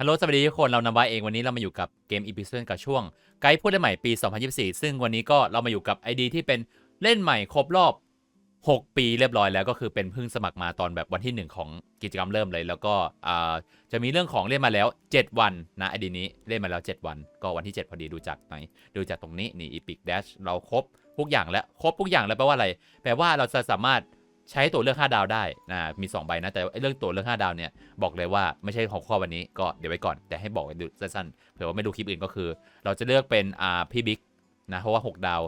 ฮัลโหลสวัสดีทุกคน เรานำไว้เองวันนี้เรามาอยู่กับเกมอีพิเซนกับช่วงไกด์พูดได้ใหม่ปี 2024 ซึ่งวันนี้ก็เรามาอยู่กับ ID ที่เป็นเล่นใหม่ครบรอบ 6 ปีเรียบร้อยแล้วก็คือเป็นเพิ่งสมัครมาตอนแบบวันที่ 1 ของกิจกรรมเริ่มเลย แล้วก็จะมีเรื่องของเล่นมาแล้ว 7 วันนะไอดีนี้เล่นมาแล้ว 7 วัน ก็วันที่ 7 พอดีดูจากไหนดูจากตรงนี้นี่ Epic Dash เราครบทุกอย่างแล้วครบทุกอย่างแล้วแปลว่าอะไร แปลว่าเราจะสามารถ ใช้ตัวเลือก 5 ดาวได้นะมี 2 ใบนะ แต่เรื่องตัวเลือก 5 ดาวเนี่ยบอกเลยว่าไม่ใช่ของข้อวันนี้ก็เดี๋ยวไว้ก่อน แต่ให้บอกไว้ดูสั้นๆเผื่อว่าไม่ดูคลิปอื่นก็คือ เราจะเลือกเป็นอ่าพี่บิ๊กนะเพราะว่า 6 ดาว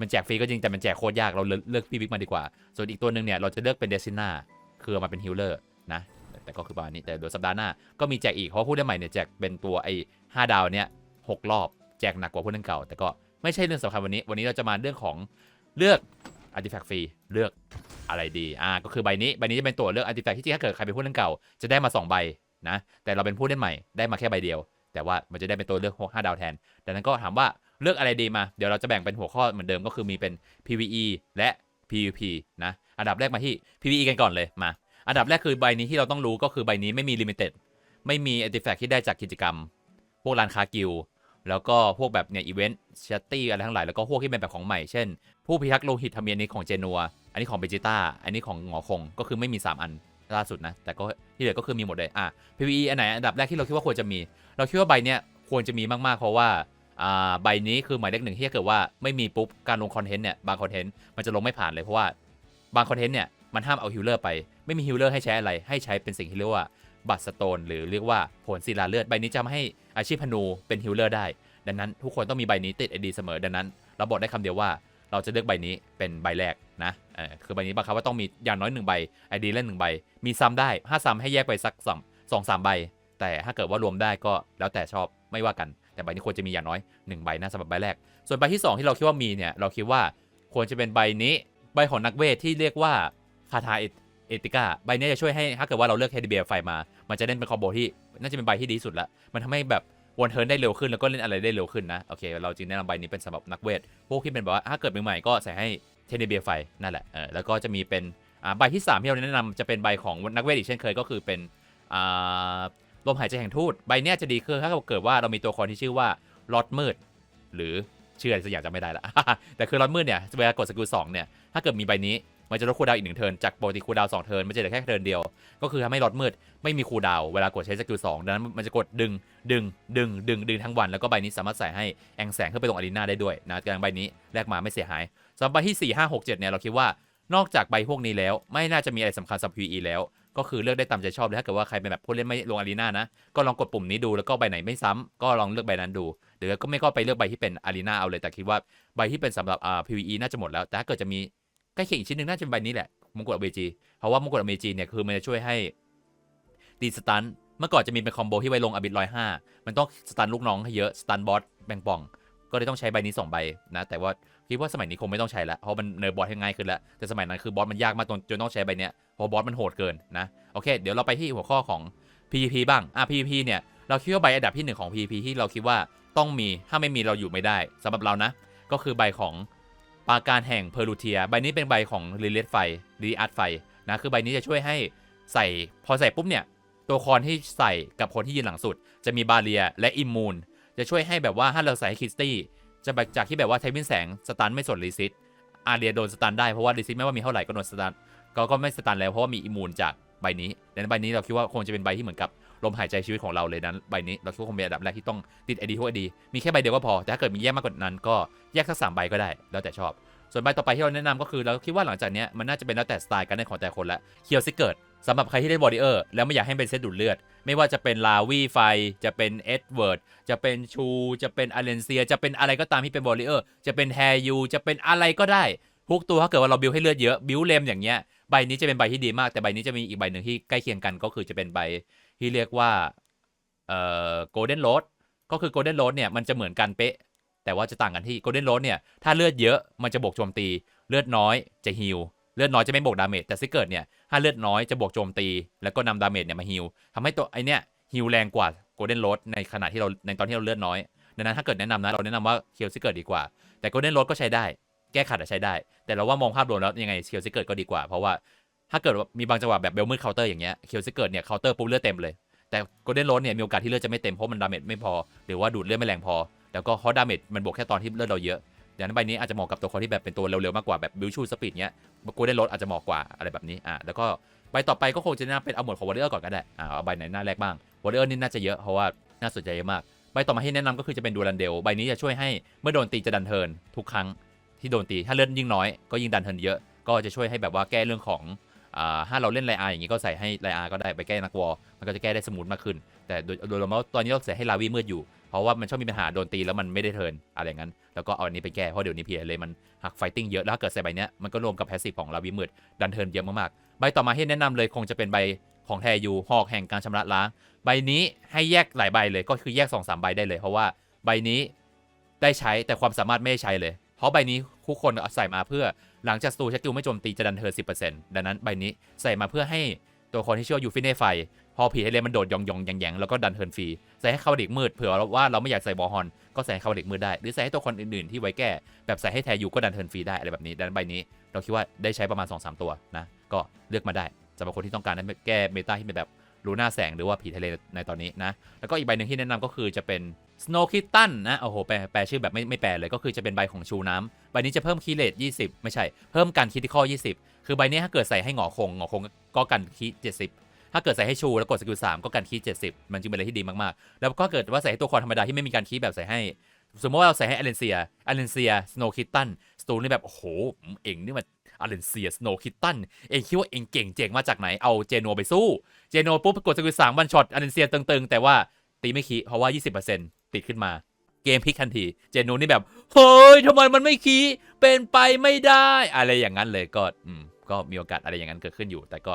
มันแจกฟรีก็จริงแต่มันแจกโคตรยากเราเลือกพี่บิ๊กมาดีกว่า ส่วนอีกตัวหนึ่งเนี่ยเราจะเลือกเป็นเดซิน่าคือมาเป็นฮิลเลอร์นะแต่ก็คือประมาณนี้แต่เดี๋ยวสัปดาห์หน้าก็มีแจกอีกเพราะว่าผู้เล่นใหม่เนี่ยแจกเป็นตัวไอ้ห้าดาวเนี่ยหกรอบแจกหนักกว่าผู้เล่นเก่า แต่ก็ไม่ใช่เรื่องสำคัญวันนี้ วันนี้เราจะมาเรื่องของเลือก อาร์ติแฟกต์ฟรีเลือกอะไรดีอ่าก็คือใบนี้ใบนี้จะเป็นตัวเลือกอาร์ติแฟกต์ที่จริงถ้าเกิดใครเป็นผู้เล่นเก่าจะได้มาสองใบนะแต่เราเป็นผู้เล่นใหม่ได้มาแค่ใบเดียว แต่ว่ามันจะได้เป็นตัวเลือกห้าดาวแทนดังนั้นก็ถามว่าเลือกอะไรดีมาเดี๋ยวเราจะแบ่งเป็นหัวข้อเหมือนเดิมก็คือมีเป็น PVE และ PVP นะอันดับแรกมาที่ PVE กันก่อนเลยมาอันดับแรกคือใบนี้ที่เราต้องรู้ก็คือใบนี้ไม่มี Limited ไม่มี Artifact ที่ได้จากกิจกรรม พวกร้านค้ากิล แล้วก็พวกแบบเนี่ยอีเวนต์ชัตตี้อะไรทั้งหลายแล้วก็พวกที่เป็นแบบของใหม่ เช่น ผู้พิทักษ์โลหิตทำเนียนนี้ของเจนัว อันนี้ของเบจิต้า อันนี้ของหงอคง ก็คือไม่มี 3 อันล่าสุดนะ แต่ก็ที่เหลือก็คือมีหมดเลย อะ PVE อันไหนอันดับแรกที่เราคิดว่าควรจะมี เราคิดว่าใบเนี้ยควรจะมีมากๆ เพราะว่า อ่า ใบนี้คือหมายเลขหนึ่งที่ถ้าเกิดว่าไม่มีปุ๊บ การลงคอนเทนต์เนี่ย บางคอนเทนต์มันจะลงไม่ผ่านเลย เพราะว่าบางคอนเทนต์เนี่ย มันห้ามเอาฮิลเลอร์ไป ไม่มีฮิลเลอร์ให้ใช้อะไร ให้ใช้เป็นสิ่งที่เรียกว่าบัตสโตนหรือเรียกว่าผลศิลาเลือด ใบนี้จะไม่ให้ อาชีพพนูเป็นฮิลเลอร์ได้ ดังนั้นทุกคนต้องมีใบนี้ติดไอดีเสมอดังนั้น เราบอกได้คำเดียวว่าเราจะเลือกใบนี้เป็นใบแรกนะเออคือใบนี้บังคับว่าต้องมีอย่างน้อยหนึ่งใบไอดีเล่นหนึ่งใบ มีซ้ำได้ถ้าซ้ำให้แยกไปสักสองสองสามใบ แต่ถ้าเกิดว่ารวมได้ก็แล้วแต่ชอบไม่ว่ากัน แต่ใบนี้ควรจะมีอย่างน้อย1ใบนะสำหรับใบแรก ส่วนใบที่ 2 ที่เราคิดว่ามีเนี่ยเราคิดว่าควรจะเป็นใบนี้ใบของนักเวทที่เรียกว่าคาถา เอติก้าใบนี้จะช่วยให้ถ้าเกิดว่าเราเลือกเฮดเบียไฟมา มันจะเล่นเป็นคอมโบที่น่าจะเป็นใบที่ดีสุดละ มันทำให้แบบวนเทิร์นได้เร็วขึ้นแล้วก็เล่นอะไรได้เร็วขึ้นนะ โอเค เราจึงแนะนำใบนี้เป็นสำหรับนักเวท พวกที่เป็นแบบว่าถ้าเกิดใหม่ๆก็ใส่ให้เทนเบียไฟนั่นแหละ เออ แล้วก็จะมีเป็นอ่าใบที่ 3 ที่เราแนะนำจะเป็นใบของนักเวทอีกเช่นเคยก็คือเป็นอ่าลมหายใจแห่งทูตใบเนี้ยจะดีคือถ้าเกิดว่าเรามีตัวละครที่ชื่อว่าลอดมืด หรือเชื่ออะไรสักอย่างจำไม่ได้ละแต่คือลอดมืดเนี่ยเวลากดสกิลสองเนี่ยถ้าเกิดมีใบนี้ มันจะลดคูลดาวอีกหนึ่งเทินจากปกติคูลดาวสองเทินมันจะเหลือแค่เทินเดียว ก็คือทำให้ลอดมืดไม่มีคูลดาวเวลากดใช้สกิลสองดังนั้นมันจะกดดึงดึงดึงดึงดึงทั้งวัน แล้วก็ใบนี้สามารถใส่ให้แองแสงขึ้นไปลงอารีนาได้ด้วยนะการใบนี้แลกมาไม่เสียหายสำหรับใบที่ 4 5 6 7เนี่ยเราคิดว่านอกจากใบพวกนี้แล้ว ไม่น่าจะมีอะไรสำคัญสำหรับ PVE แล้ว ก็คือเลือกได้ตามใจชอบเลยถ้าเกิดว่าใครเป็นแบบผู้เล่นไม่ลงอารีนานะ ก็ลองกดปุ่มนี้ดูแล้วก็ใบไหนไม่ซ้ำก็ลองเลือกใบนั้นดู หรือก็ไม่ก็ไปเลือกใบที่เป็นอารีนาเอาเลยแต่คิดว่าใบที่เป็นสำหรับอ่า PVE น่าจะหมดแล้ว แต่ถ้าเกิดจะมี ใกล้เคียงอีกชิ้นหนึ่งน่าจะเป็นใบนี้แหละมงกุฎอเมจีเพราะว่ามงกุฎอเมจีเนี่ยคือมันจะช่วยให้ตีสตันเมื่อก่อนจะมีเป็นคอมโบที่ไว้ลงอบิดร้อยห้ามันต้องสตันลูกน้องให้เยอะสตันบอสแบงปอง ก็เลยต้องใช้ใบนี้สองใบนะแต่ว่าคิดว่าสมัยนี้คงไม่ต้องใช้ล้วเพราะมันเนิร์บอสให้ง่ายขึ้นแล้วแต่สมัยนั้นคือบอสมันยากมากจนจนต้องใช้ใบเนี้ยเพราะบอสมันโหดเกินนะโอเค เดี๋ยวเราไปที่หัวข้อของ PVP บ้างอะ PVP เนี่ยเราคิดว่าใบอันดับที่หนึ่งของ PVP ที่เราคิดว่าต้องมีถ้าไม่มีเราอยู่ไม่ได้สำหรับเรานะก็คือใบของ ปาการแห่งเพอร์ลูเทีย ใบนี้เป็นใบของรีเลตไฟรีอาร์ตไฟนะคือใบนี้จะช่วยให้ใส่พอใส่ปุ๊บเนี่ย ตัวละครที่ใส่กับคนที่ยืนหลังสุด จะมีบาเรียและอิมมูนจะช่วยให้แบบว่าถ้าเราใส่ให้คิสตี้จะแบบจากที่แบบว่าใช้วินแสงสตันไม่สนรีซิตอาเรียโดนสตันได้เพราะว่ารีซิตไม่ว่ามีเท่าไหร่ก็โดนสตันก็ก็ไม่สตันแล้วเพราะว่ามีอิมมูนจากใบนี้ดังนั้นใบนี้เราคิดว่าคงจะเป็นใบที่เหมือนกับ มหายใจชีวิตของเราเลยนั้นใบนี้เราคิดว่าคงเป็นอันดับแรกที่ต้องติดไอดีทุกไอดีมีแค่ใบเดียวก็พอ แต่ถ้าเกิดมีแยกมากกว่านั้นก็แยกสักสามใบก็ได้แล้วแต่ชอบ ส่วนใบต่อไปที่เราแนะนำก็คือเราคิดว่าหลังจากนี้มันน่าจะเป็นแล้วแต่สไตล์การเล่นของแต่คนละเคียวซิเกิดสำหรับใครที่เล่นบอดี้เออร์แล้วไม่อยากให้เป็นเซตดูดเลือด ไม่ว่าจะเป็นลาวีไฟ จะเป็นเอ็ดเวิร์ด จะเป็นชู จะเป็นอาเลนเซีย จะเป็นอะไรก็ตามที่เป็นบอดี้เออร์ จะเป็นแฮยู จะเป็นอะไรก็ได้ ทุกตัวถ้าเกิดว่าเราบิวให้เลือดเยอะ บิวเลมอย่างเงี้ย ใบนี้จะเป็นใบที่ดีมาก แต่ใบนี้จะมีอีกใบหนึ่งที่ใกล้เคียงกันก็คือจะเป็นใบ ที่เรียกว่าเอ่อโกลเด้นโรดก็คือโกลเด้นโรดเนี่ยมันจะเหมือนกันเป๊ะ แต่ว่าจะต่างกันที่โกลเด้นโรดเนี่ยถ้าเลือดเยอะมันจะบวกโจมตี เลือดน้อยจะฮิลเลือดน้อยจะไม่บวกดาเมจแต่ซิเกิร์ดเนี่ยถ้าเลือดน้อยจะบวกโจมตี แล้วก็นำดาเมจเนี่ยมาฮิลทำให้ตัวไอเนี่ยฮิลแรงกว่าโกลเด้นโรดในขณะที่เราในตอนที่เราเลือดน้อยดังนั้นถ้าเกิดแนะนำนะเราแนะนำว่าเคียวซิเกิร์ดดีกว่า แต่โกลเด้นโรดก็ใช้ได้แก้ขัดใช้ได้ แต่เราว่ามองภาพรวมแล้วยังไงเคียวซิเกิร์ดก็ดีกว่าเพราะว่า ถ้าเกิดว่ามีบางจังหวะแบบเบลมืดเคาน์เตอร์อย่างเงี้ยเคียวซิเกิดเนี่ยเคาน์เตอร์ปุ๊บเลือดเต็มเลย แต่โกลเด้นโรสเนี่ยมีโอกาสที่เลือดจะไม่เต็มเพราะมันดาเมจไม่พอ หรือว่าดูดเลือดไม่แรงพอ แล้วก็ฮอตดาเมจมันบวกแค่ตอนที่เลือดเราเยอะดังนั้นใบนี้อาจจะเหมาะกับตัวคนที่แบบเป็นตัวเร็วๆมากกว่าแบบบิวชูสปีดเนี้ยโกลเด้นโรสอาจจะเหมาะกว่าอะไรแบบนี้อะแล้วก็ใบต่อไปก็คงจะแนะนำเป็นเอาหมดของวอร์เรอร์ก่อนก็ได้อ่าเอาใบไหนหน้าแรกบ้างวอร์เรอร์นี่น่าจะเยอะเพราะว่าน่าสนใจเยอะมากใบต่อมาที่แนะนำก็คือจะเป็นดูรันเดลใบนี้จะช่วยให้เมื่อโดนตีจะดันเทินทุกครั้งที่โดนตีถ้าเลือดยิ่งน้อยก็ยิ่งดันเทินเยอะ ก็จะช่วยให้แบบว่าแก้เรื่องของ ถ้าเราเล่นไลอาร์อย่างนี้ก็ใส่ให้ไลอาร์ก็ได้ไปแก้นักวอลมันก็จะแก้ได้สมูทมากขึ้น แต่โดยโดยรวมแล้วตอนนี้เราใส่ให้ลาวีมืดอยู่ เพราะว่ามันชอบมีปัญหาโดนตีแล้วมันไม่ได้เทิร์นอะไรงั้น แล้วก็เอาอันนี้ไปแก้ เพราะเดี๋ยวนี้พีเลยมันหักไฟติ้งเยอะ แล้วเกิดใส่ใบนี้มันก็รวมกับแพสซีฟของลาวีมืดดันเทิร์นเยอะมากๆ ใบต่อมาที่แนะนำเลยคงจะเป็นใบของแทยูหอกแห่งการชำระล้าง ใบนี้ให้แยกหลายใบเลยก็คือแยก2อสใบได้เลย เพราะว่าใบนี้ได้ใช้แต่ความสามารถไม่ใช้เลย เพราะใบนี้ทุกคนใส่มาเพื่อหลังจากสตูเช็คกิลไม่โจมตีจะดันเธอสิดังนั้นใบนี้ใส่มาเพื่อให้ตัวคนที่ชื่อยูฟินเน่ไฟ พอผีไฮเลมันโดดยองยองแยงแยงแล้วก็ดันเทิร์นฟรี ใส่ให้คาวเด็กมืดเผื่อว่าเราไม่อยากใส่บอฮอน ก็ใส่ให้คาวเด็กมืดได้ หรือใส่ให้ตัวคนอื่นๆที่ไว้แก้แบบใส่ให้แทยูก็ดันเทิร์นฟรีได้อะไรแบบนี้ดังนั้นใบนี้ เราคิดว่าได้ใช้ประมาณ 2-3 ตัวนะก็เลือกมาได้สำหรับคนที่ต้องการแก้เมตาที่เป็นแบบรูน่าแสงหรือว่าผีทะเลในตอนนี้นะแล้วก็อีกใบหนึ่งที่แนะนำก็คือจะเป็น Snow Kitten นะ โอ้โห แปลแปลชื่อแบบไม่ไม่แปลเลยก็คือจะเป็นใบของชูน้ำ ใบนี้จะเพิ่มคีเลต20 ไม่ใช่ เพิ่มการคิดที่ข้อ20 คือใบนี้ถ้าเกิดใส่ให้หงอคงหงอคงก็กันคี70 ถ้าเกิดใส่ให้ชูแล้วกดสกิล3ก็กันคี70 มันจึงเป็นอะไรที่ดีมากๆ แล้วก็เกิดว่าใส่ให้ตัวคอธรรมดาที่ไม่มีการคีแบบใส่ให้ สมมติว่าเราใส่ให้อเลนเซียอเลนเซีย Snow Kitten สตูนี่แบบโอ้โหเอ็งนี่มันอเลนเซีย Snow Kitten เอ็งคิดว่าเอ็งเก่งเจ๋งมาจากไหนเอาเจโนไปสู้เจโนปุ๊บกดสกิลสามวันช็อตอเลนเซียตึงๆ แต่ว่าตีไม่คีเพราะว่า 20% ติดขึ้นมา เกมพลิกทันที เจโนนี่แบบ เฮ้ยทำไมมันไม่คีเป็นไปไม่ได้ อะไรอย่างนั้นเลยก็อืมก็มีโอกาสอะไรอย่างนั้นเกิดขึ้นอยู่ แต่ก็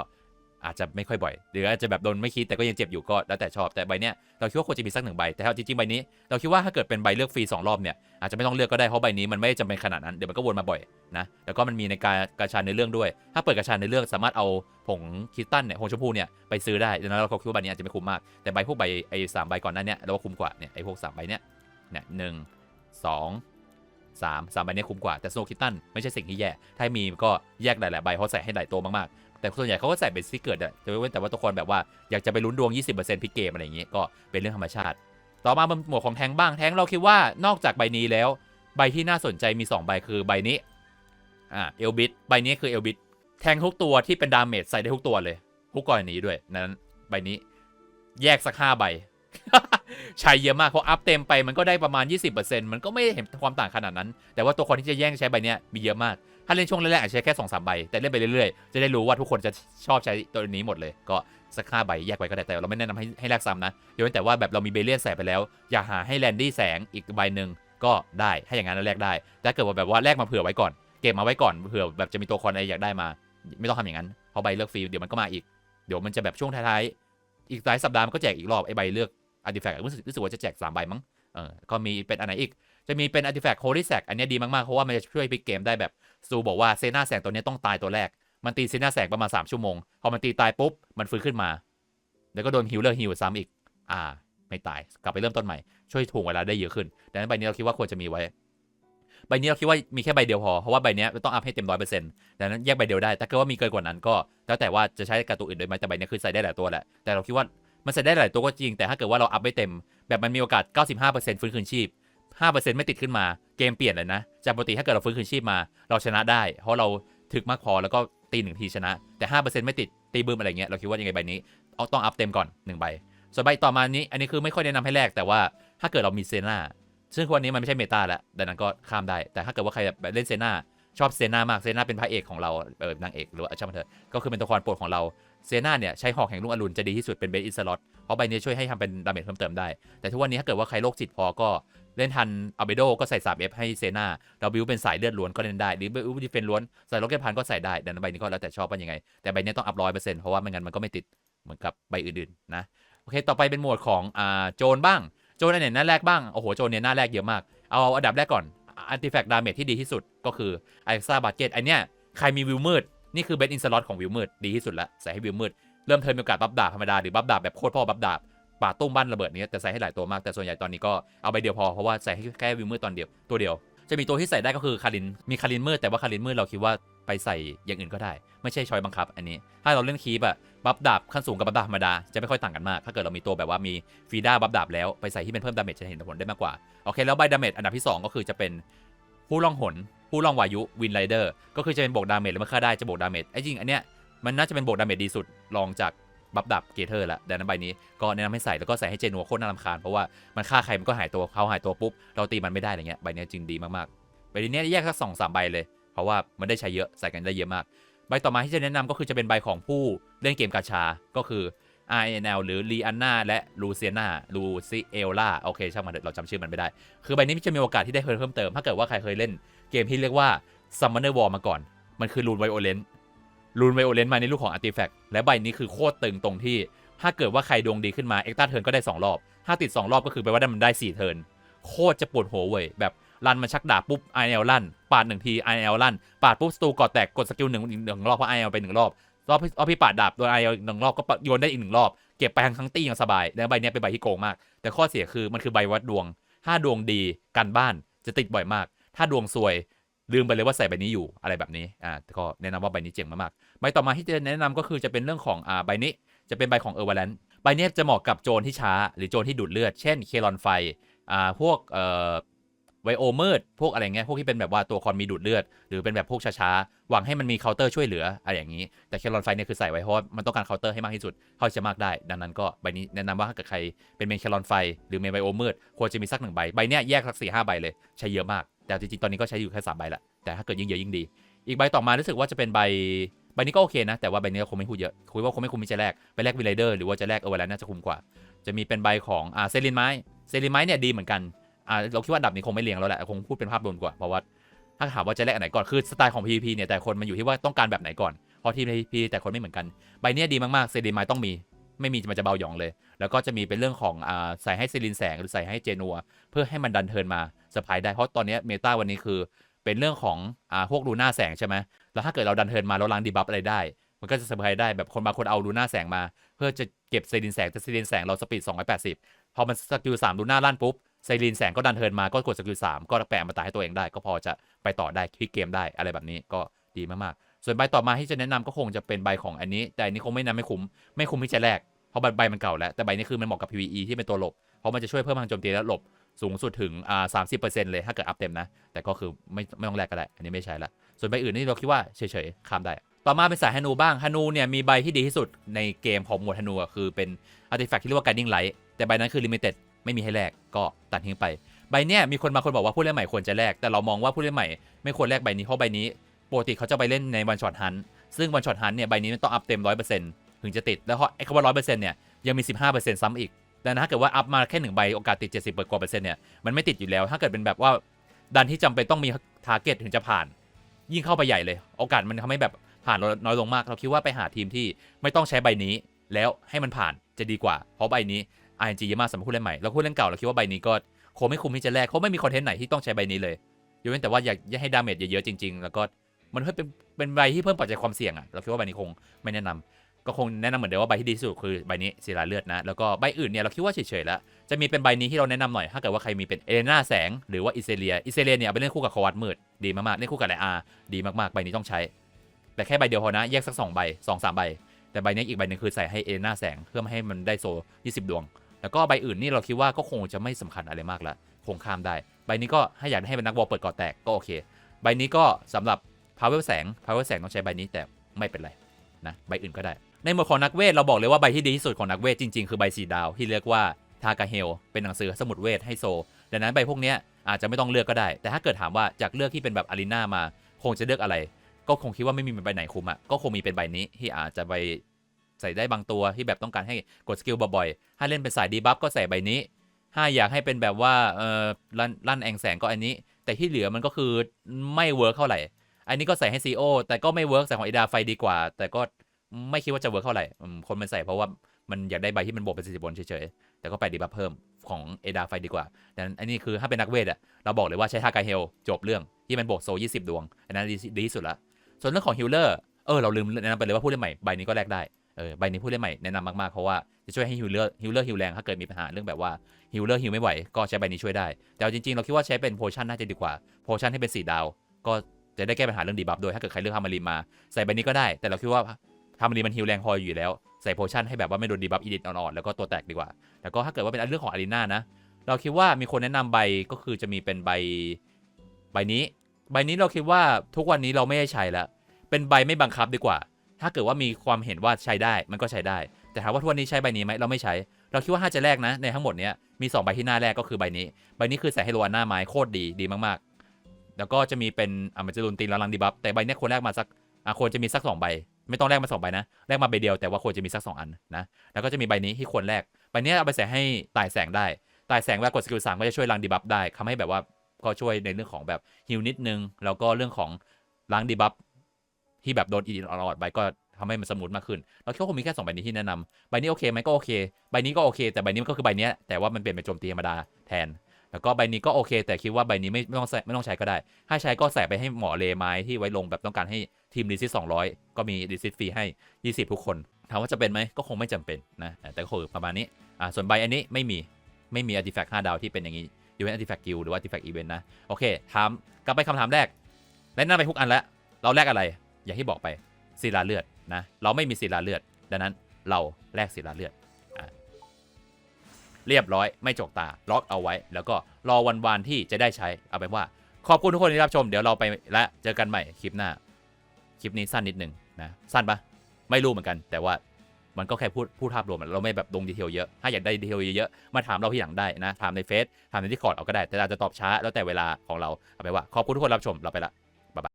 อาจจะไม่ค่อยบ่อย หรืออาจจะแบบโดนไม่คีแต่ก็ยังเจ็บอยู่ก็แล้วแต่ชอบแต่ใบเนี้ยเราคิดว่าควรจะมีสักหนึ่งใบแต่ถ้จริงๆใบนี้ เราคิดว่าถ้าเกิดเป็นใบเลือกฟรีสองรอบเนี่ยอาจจะไม่ต้องเลือกก็ได้เพราะใบนี้มันไม่จำเป็นขนาดนั้นเดี๋ยวมันก็วนมาบ่อยนะแล้วก็มันมีในการกระชานในเรื่องด้วย ถ้าเปิดกระชานในเรื่องสามารถเอาผงคิสตันเนี่ยผงชมพูเนี่ยไปซื้อได้ดังนั้นเราคิดว่าใบนี้อาจจะไม่คุ้มมากแต่ใบพวกใบไอ้สามใบก่อนหนั้นเนี่ยเราว่าคุ้มกว่าเนี่ยไอ้พวกสามใบเนี่ยเนี่ยหนึ่งสอง สามสามใบนี้คุ้มกว่าแต่สโนคิตตันไม่ใช่สิ่งที่แย่ ถ้ามีก็แยกหลายๆใบเพราะใส่ให้หลายตัวมากๆ แต่ส่วนใหญ่เขาก็ใส่เป็นซิกเกิร์ดอะแต่ว่าแต่ว่าตัวคนแบบว่าอยากจะไปลุ้นดวง 20%พิกเกมอะไรอย่างงี้ก็เป็นเรื่องธรรมชาติ ต่อมาเป็นหมวดของแทงบ้างแทงเราคิดว่านอกจากใบนี้แล้ว ใบที่น่าสนใจมี 2 ใบคือใบนี้อ่าเอลบิทใบนี้คือเอลบิทแทงทุกตัวที่เป็นดาเมจใส่ได้ทุกตัวเลยทุกกรณีด้วยนั้นใบนี้แยกสักห้าใบ ใช้เยอะมากเพราะอัพเต็มไปมันก็ได้ประมาณ 20%มันก็ไม่เห็นความต่างขนาดนั้น แต่ว่าตัวคนที่จะแย่งใช้ใบเนี้ยมีเยอะมาก ถ้าเล่นช่วงแรกๆอาจจะใช้แค่2อสใบ แต่เล่นไปเรื่อยๆ จะได้รู้ว่าทุกคนจะชอบใช้ตัวนี้หมดเลย ก็สักห้าใบแยกไปก็ได้แต่เราไม่แนะนำให้ให้แลกซ้ำนะยกเว้นแต่ว่าแบบเรามีเบเลียนใส่ไปแล้ว อยากหาให้แลนดี้แสงอีกใบหนึ่งก็ได้ให้อย่างนั้นแลกได้ แต่เกิดว่าแบบว่าแลกมาเผื่อไว้ก่อน เก็บมาไว้ก่อนเผื่อแบบจะมีตัวคอนอะไรอยากได้มา ไม่ต้องทำอย่างนั้นเพราะใบเลือกฟรีเดี๋ยวมันก็มาอีก เดี๋ยวมันจะแบบช่วงท้ายๆอีกหลายสัปดาห์มันก็แจกอีกรอบไอ้ใบเลือก อาร์ติแฟกต์รู้สึกรู้สึกว่าจะแจกสามใบมั้งเออก็มีเป็นอันไหนอีก จะมีเป็นอาร์ติแฟกต์โฮลี่แซกอันนี้ดีมากๆ เพราะว่ามันจะช่วยพลิกเกมได้แบบซูบอกว่าเซน่าแสงตัวนี้ต้องตายตัวแรก มันตีเซน่าแสงประมาณ 3 ชั่วโมง พอมันตีตายปุ๊บ มันฟื้นขึ้นมา แล้วก็โดนฮิลเลอร์ฮิลซ้ำอีก อ่า ไม่ตาย กลับไปเริ่มต้นใหม่ ช่วยถ่วงเวลาได้เยอะขึ้น ดังนั้นใบนี้เราคิดว่าควรจะมีไว้ ใบนี้เราคิดว่ามีแค่ใบเดียวพอ เพราะว่าใบนี้ต้องอัพให้เต็มร้อยเปอร์เซ็นต์ดังนั้นแยกใบเดียวได้ แต่ก็ว่ามีเกินกว่านั้นก็ แล้วแต่ว่าจะใช้การตัวอื่นด้วยไหมแต่ใบนี้คือใส่ได้หลายตัวแหละ แต่เราคิดว่า มันใส่ได้หลายตัวก็จริง แต่ถ้าเกิดว่าเราอัพไม่เต็ม แบบมันมีโอกาส 95%ฟื้นคืนชีพ 5%ไม่ติดขึ้นมาเกมเปลี่ยนเลยนะ จากปกติถ้าเกิดเราฟื้นคืนชีพมา เราชนะได้ เพราะเราถึกมากพอแล้วก็ตีหนึ่งทีชนะ แต่ 5%ไม่ติดตีบึ้มอะไรเงี้ยเราคิดว่ายังไงใบนี้เอาต้องอัพเต็มก่อนหนึ่งใบส่วนใบต่อมานี้อันนี้คือไม่ค่อยแนะนำให้แลกแต่ว่าถ้าเกิดเรามีเซน่าซึ่งวันนี้มันไม่ใช่เมตาแล้วดังนั้นก็ข้ามได้ แต่ถ้าเกิดว่าใครแบบเล่นเซน่าชอบเซน่ามากเซน่าเป็นพระเอกของเราเออนางเอกหรือว่าช่างมันเถอะก็คือเป็นตัวละครโปรดของเรา เซนาเนี่ยใช้หอกแห่งลุงอรุณจะดีที่สุดเป็นเบสอิสลอตเพราะใบนี้ช่วยให้ทำเป็นดาเมจเพิ่มเติมได้ แต่ทุกวันนี้ถ้าเกิดว่าใครโรคจิตพอก็เล่นทันอัลเบโดก็ใส่ 3F ให้เซนาเราบิวเป็นสายเลือดล้วนก็เล่นได้หรือบิวดิเฟนล้วนใส่ล็อกเก็ตพันก็ใส่ได้ดังนั้นใบนี้ก็แล้วแต่ชอบว่ายังไง แต่ใบนี้ต้องอัพร้อยเปอร์เซ็นต์เพราะว่าไม่งั้นมันก็ไม่ติดเหมือนกับใบอื่นๆนะโอเคต่อไปเป็นหมวดของอ่าโจนบ้างโจนอันไหนหน้าแรกบ้างโอ้โหโจนเนี่ยหน้าแรกเยอะมากเอาอันดับแรกก่อนอันติแฟกดาเมจที่ดีที่สุดก็คือไอซ่าบาเกตอันเนี้ยใครมีวิวมืด นี่คือเบสอินสล็อตของวิวมืดดีที่สุดละใส่ให้วิวมืดเริ่มเทิร์นมีโอกาสบัฟดาบธรรมดาหรือบัฟดาบแบบโคตรพ่อบัฟดาบป่าตุ้มบ้านระเบิดนี้แต่ใส่ให้หลายตัวมากแต่ส่วนใหญ่ตอนนี้ก็เอาใบเดียวพอเพราะว่าใส่ให้แค่วิวมืดตอนเดียวตัวเดียว จะมีตัวที่ใส่ได้ก็คือคารินมีคารินมืดแต่ว่าคารินมืดเราคิดว่าไปใส่อย่างอื่นก็ได้ ไม่ใช่ชอยบังคับ อันนี้ ถ้าเราเล่นคีบอะบัฟดาบขั้นสูงกับบัฟดาบธรรมดาจะไม่ค่อยต่างกันมาก ถ้าเกิดเรามีตัวแบบว่ามีฟีด้าบัฟดาบแล้วไปใส่ที่เป็นเพิ่มดาเมจจะเห็นผลได้มากกว่าโอเคแล้วใบดาเมจอันดับที่สองก็คือจะเป็นผู้ล่องหน ผู้ล่องวายุวินไรเดอร์ก็คือจะเป็นบวกดาเมจหรือไม่ค่าได้จะบวกดาเมจไอ้จริงอันเนี้ยมันน่าจะเป็นบวกดาเมจดีสุดรองจากบัฟดาบเกเทอร์ละดังนั้นใบนี้ก็แนะนำให้ใส่แล้วก็ใส่ให้เจนัวโคตรน่ารำคาญเพราะว่ามันฆ่าใครมันก็หายตัวเขาหายตัวปุ๊บเราตีมันไม่ได้อะไรเงี้ยใบนี้จริงดีมากๆใบนี้แยกสักสองสามใบเลย เพราะว่ามันได้ใช้เยอะใส่กันได้เยอะมาก ใบต่อมาที่จะแนะนำก็คือจะเป็นใบของผู้เล่นเกมกาชา ก็คือ RNL หรือลีอันนาและลูเซียนาลูซิเอลล่าโอเคช่างมันเถอะเราจำชื่อมันไม่ได้ คือใบนี้จะมีโอกาสที่ได้เพิ่มเติม ถ้าเกิดว่าใครเคยเล่น กมที่เรียกว่า Summoner War มาก่อน มันคือรูนไวโอเลนรูนไวโอเลนมาในรูปของอาร์ติแฟกต์และใบนี้คือโคตรตึงตรงที่ ถ้าเกิดว่าใครดวงดีขึ้นมาเอ็กตาเทิร์นก็ได้ 2 รอบ ถ้าติด 2 รอบก็คือแปลว่าได้มันได้ 4 เทิร์นโคตรจะปวดหัวเว้ยแบบรันมันชักดาบปุ๊บ IL ลั่นปาดหนึ่งที IL ลั่นปาดปุ๊บสตูก่อแตกกดสกิลหนึ่งอีกหนึ่งรอบเพราะ IL ไปหนึ่งรอบรอบรอบพี่ปาดดาบโดน IL หนึ่งรอบก็โยนได้อีกหนึ่งรอบเก็บไปทั้งทั้งตีอย่างสบายแล้วใบนี้เป็นใบที่โกงมาก แต่ข้อเสียคือมันคือใบวัดดวงถ้าดวงดีกันบ้านจะติดบ่อยมาก ถ้าดวงซวยลืมไปเลยว่าใส่ใบนี้อยู่อะไรแบบนี้อ่าก็แนะนำว่าใบนี้เจ๋งมากๆใบต่อมาที่จะแนะนำก็คือจะเป็นเรื่องของอ่าใบนี้จะเป็นใบของเออร์วาแลนใบนี้จะเหมาะกับโจรที่ช้า หรือโจรที่ดูดเลือด เช่นเคลอนไฟอ่าพวกเอ่อ ไวโอเมิร์ดพวกอะไรเงี้ยพวกที่เป็นแบบว่าตัวคอนมีดูดเลือด หรือเป็นแบบพวกช้าๆหวังให้มันมีเคาน์เตอร์ช่วยเหลืออะไรอย่างนี้ แต่เคลอนไฟเนี่ยคือใส่ไว้เพราะมันต้องการเคาน์เตอร์ให้มากที่สุดเท่าที่จะมากได้ ดังนั้นก็ใบนี้แนะนำว่าถ้าเกิดใครเป็นเมนเคลอนไฟหรือเมนไวโอเมิร์ดควรจะมีสักหนึ่งใบใบเนี้ยแยกสักสี่ห้าใบเลยใช้เยอะมาก แต่จริงๆตอนนี้ก็ใช้อยู่แค่สามใบละแต่ถ้าเกิดยิ่งเยอะยิ่งดี อีกใบต่อมารู้สึกว่าจะเป็นใบใบนี้ก็โอเคนะ แต่ว่าใบนี้คงไม่พูดเยอะคุยว่าคงไม่คุ้มที่จะแลกไปแลกวิลเลเดอร์หรือว่าจะแลกเออร์วาแลนน่าจะคุ้มกว่า จะมีเป็นใบของอ่าเซรินไม้เซรินไม้เนี่ยดีเหมือนกัน อ่าเราคิดว่าดับนี้คงไม่เรียงแล้วแหละคงพูดเป็นภาพรวมกว่าเพราะว่าถ้าถามว่าจะแลกอันไหนก่อนคือสไตล์ของ PVP เนี่ยแต่คนมันอยู่ที่ว่าต้องการแบบไหนก่อนเพราะทีม PVP แต่คนไม่เหมือนกันใบเนี้ยดีมากๆเซรินไม้ต้องมี ไม่มีมันจะเบาหยองเลย แล้วก็จะมีเป็นเรื่องของอ่าใส่ให้เซรินแสงหรือใส่ให้เจนัว เพื่อให้มันดันเทินมาเซอร์ไพรส์ได้เพราะตอนเนี้เมตาวันนี้คือเป็นเรื่องของอ่าพวกลูน่าแสงใช่ไหมแล้วถ้าเกิดเราดันเทินมาแล้วล้างดีบัฟอะไรได้ มันก็จะเซอร์ไพรส์ได้แบบคนบางคนเอาลูน่าแสงมา เพื่อจะเก็บไซรินแสงแต่ไซรินแสงเราสปีด280พอมันสกิล3ลูน่าลั่นปุ๊บ ไซรินแสงก็ดันเทินมาก็กดสกิล3ก็แปะมาตายให้ตัวเองได้ ก็พอจะไปต่อได้คลิกเกมได้อะไรแบบนี้ก็ดีมากๆ ส่วนใบต่อมาที่จะแนะนำก็คงจะเป็นใบของอันนี้ แต่อันนี้คงไม่นำไม่คุ้มไม่คุ้มที่จะแลกเพราะใบมันเก่าแล้วแต่ใบนี้คือมันเหมาะกับ PVE ที่เป็นตัวหลบเพราะมันจะช่วยเพิ่มพลังโจมตีและหลบสูงสุดถึงอ่าสามสิบเปอร์เซ็นต์เลยถ้าเกิดอัพเต็มนะแต่ก็คือไม่ไม่ต้องแลกก็ได้อันนี้ไม่ใช่ละส่วนใบอื่นนี่เราคิดว่าเฉยๆข้ามได้ ต่อมาเป็นสายฮานูบ้างฮานูเนี่ยมีใบที่ดีที่สุดในเกมของหมวดฮานูคือเป็นอาร์ติแฟกต์ที่เรียกว่า Guiding Light แต่ใบนั้นคือ Limited ไม่มีให้แลกก็ตัดทิ้งไปใบเนี้ยมีคนบางคนบอกว่าผู้เล่นใหม่ควรจะแลกแต่เรามองว่าผู้เล่นใหม่ไม่ควรแลกใบนี้เพราะใบนี้ปกติเขาจะไปเล่นในวันช็อตฮันซึ่งวันช็อตฮันเนี่ยใบนี้มันต้องอัพเต็ม100%ถึงจะติดแล้วไอ้คำว่า100%เนี่ยยังมี15%ซ้ำอีกดังนั้นถ้าเกิดว่าอัพมาแค่หนึ่งใบโอกาสติด70กว่าเปอร์เซ็นต์เนี่ยมันไม่ติดอยู่แล้ว ถ้าเกิดเป็นแบบว่าดันที่จำเป็นต้องมีทาร์เก็ตถึงจะผ่าน ยิ่งเข้าไปใหญ่เลย โอกาสมันทำให้แบบผ่านน้อยลงมาก เราคิดว่าไปหาทีมที่ไม่ต้องใช้ใบนี้ แล้วให้มันผ่านจะดีกว่า เพราะใบนี้ RNG เยอะมากสำหรับผู้เล่นใหม่แล้วผู้เล่นเก่าเราคิดว่าใบนี้ก็คงไม่คุ้มที่จะแลกเขาไม่มีคอนเทนต์ไหนที่ต้องใช้ใบนี้เลยยกเว้นแต่ว่าอยากให้ดาเมจเยอะๆจริง ๆ แล้วก็มันเพิ่มเป็นเป็นใบที่เพิ่มปัจจัยความเสี่ยงอะเราคิดว่าใบนี้คงไม่แนะนำก็คงแนะนำเหมือนเดิมว่าใบที่ดีที่สุดคือใบนี้ศิลาเลือดนะแล้วก็ใบอื่นเนี่ยเราคิดว่าเฉยๆแล้วจะมีเป็นใบนี้ที่เราแนะนำหน่อยถ้าเกิดว่าใครมีเป็นเอเลนาแสงหรือว่าอิเซเลียอิเซเลียเนี่ยเอาไปเล่นคู่กับควัตมืดดีมากๆเล่นคู่กับไรอาดีมากๆใบนี้ต้องใช้ แต่แค่ใบเดียวพอนะแยกสักสองใบสองสามใบแต่ใบนี้อีกใบหนึงคือใส่ให้เอเลนาแสงเพื่อไม่ให้มันได้โซ 20 ดวง แล้วก็ใบอื่นนี่เราคิดว่าก็คงจะไม่สำคัญอะไรมากละคงข้ามได้ ใบนี้ก็ให้อยากให้เป็นนักบอลเปิดก่อแตกก็โอเค ใบนี้ก็สำหรับพาวเวอร์แสงพาวเวอร์แสงต้องใช้ใบนี้แต่ไม่เป็นไรนะใบอื่นก็ได้ ในหมวดของนักเวทเราบอกเลยว่าใบที่ดีที่สุดของนักเวทจริงๆคือใบสีดาวที่เรียกว่าทากาเฮลเป็นหนังสือสมุดเวทให้โซดังนั้นใบพวกนี้อาจจะไม่ต้องเลือกก็ได้ แต่ถ้าเกิดถามว่าจากเลือกที่เป็นแบบอารีนามา คงจะเลือกอะไร ก็คงคิดว่าไม่มีใบไหนคุ้มอะก็คงมีเป็นใบนี้ที่อาจจะไป ใส่ได้บางตัวที่แบบต้องการให้กดสกิลบ่อยๆ ถ้าเล่นเป็นสายดีบัฟก็ใส่ใบนี้ ถ้าอยากให้เป็นแบบว่าเออลั่นลั่นแองแสงก็อันนี้ แต่ที่เหลือมันก็คือไม่เวิร์กเท่าไหร่ อันนี้ก็ใส่ให้ซีโอแต่ก็ไม่เวิร์กใส่ของเอดาไฟดีกว่า แต่ก็ไม่คิดว่าจะเวิร์กเท่าไหร่ คนมันใส่เพราะว่ามันอยากได้ใบที่มันบวกเป็นสิบบนเฉยๆ แต่ก็ไปดีบัฟเพิ่มของเอดาไฟดีกว่าดังนั้นอันนี้คือถ้าเป็นนักเวทอะเราบอกเลยว่าใช้ทากาเฮลจบเรื่องที่มันบวกโซยี่สิบดวง อันนั้นดีดีที่สุดละ ส่วนเรื่องของฮิลเลอร์ เออเราลืมแนะนำไปเลยว่าผู้เล่นใหม่ใบนี้ก็แลกได้ เออใบนี้ผู้เล่นใหม่แนะนำมากๆ เพราะว่าจะช่วยให้ฮิลเลอร์ฮิลเลอร์ฮิลแรงถ้าเกิดมีปัญหาเรื่องแบบว่าฮิลเลอร์ฮิลไม่ไหวก็ใช้ใบนี้ช่วยได้ แต่จริงๆ เราคิดว่าใช้เป็นโพชั่นน่าจะดีกว่าโพชั่นที่เป็นสีดาว ก็จะได้แก้ปัญหาเรื่องดีบัฟด้วยถ้าเกิดใครเลือกทามารีมา ใส่ใบนี้ก็ได้ แต่เราคิดว่าทามารีมันฮิลแรงพออยู่แล้วใส่โพชั่นให้แบบว่าไม่โดนดีบัฟอีดิทอ่อนๆแล้วก็ตัวแตกดีกว่า แล้วก็ถ้าเกิดว่าเป็นเรื่องของอารีนานะเราคิดว่ามีคนแนะนำใบก็คือจะมีเป็นใบใบนี้ ใบนี้เราคิดว่าทุกวันนี้เราไม่ได้ใช้แล้วเป็นใบไม่บังคับดีกว่า ถ้าเกิดว่ามีความเห็นว่าใช้ได้มันก็ใช้ได้ แต่ถามว่าทุกวันนี้ใช้ใบนี้ไหมเราไม่ใช้ เราคิดว่าถ้าจะแรกนะในทั้งหมดเนี้ยมี2ใบที่หน้าแรกก็คือใบนี้ ใบนี้คือใส่ให้โลอันหน้าไม้โคตรดีดีมากๆ แล้วก็จะมีเป็นอะมันจะรุนตีนลังดีบัฟแต่ใบนี้ควรแรกมาสักอะควรจะมีสักสองใบไม่ต้องแรกมาสองใบนะแรกมาใบเดียวแต่ว่าควรจะมีสักสองอันนะ แล้วก็จะมีใบนี้ที่ควรแรกใบนี้เอาไปใส่ให้ตายแสงได้ ตายแสงเวลากดสกิลสามก็จะช่วยล้างดีบัฟได้ทำให้แบบว่าก็ช่วยในเรื่องของแบบฮิวนิดนึง แล้วก็เรื่องของล้างดีบัฟ ที่แบบโดนอีดิทออดไปก็ทำให้มันสมูทมากขึ้น เราคิดว่าคงมีแค่สองใบนี้ที่แนะนำใบนี้โอเคไหมก็โอเค ใบนี้ก็โอเค แต่ใบนี้มันก็คือใบนี้แต่ว่ามันเปลี่ยนเป็นโจมตีธรรมดาแทน แล้วก็ใบนี้ก็โอเค แต่คิดว่าใบนี้ไม่ไม่ต้องใส่ไม่ต้องใช้ก็ได้ ถ้าใช้ก็ใส่ไปให้หมอเลไม้ที่ไว้ลงแบบต้องการให้ทีมรีซิส200ก็มีรีซิสฟรีให้ 20 ทุกคนถามว่าจะเป็นไหมก็คงไม่จำเป็นนะแต่ก็คือประมาณนี้อ่าส่วนใบอันนี้ไม่มีไม่มี artifact 5ดาวที่เป็นอย่างนี้ยูเวน artifact guild หรือว่า artifact event นะโอเคถามกลับไปคำถามแรกและนั่นไปทุกอันแล้วเราแลกอะไร อย่างที่บอกไปศิลาเลือดนะเราไม่มีศิลาเลือด ดังนั้นเราแลกศิลาเลือดอเรียบร้อยไม่จกตาล็อกเอาไว้ แล้วก็รอวันวานที่จะได้ใช้เอาเป็นว่า ขอบคุณทุกคนที่รับชมเดี๋ยวเราไปและเจอกันใหม่คลิปหน้า คลิปนี้สั้นนิดหนึ่งนะสั้นปะไม่รู้เหมือนกัน แต่ว่ามันก็แค่พูดพูดภาพรวมเราไม่แบบลงดีเทลเยอะ ถ้าอยากได้ดีเทลเยอะๆมาถามเราที่หลังได้นะถามในเฟซถามในที่คอร์ดเอาก็ได้ แต่อาจจะตอบช้าแล้วแต่เวลาของเราเอาไปว่าขอบคุณทุกคนรับชมเราไปละ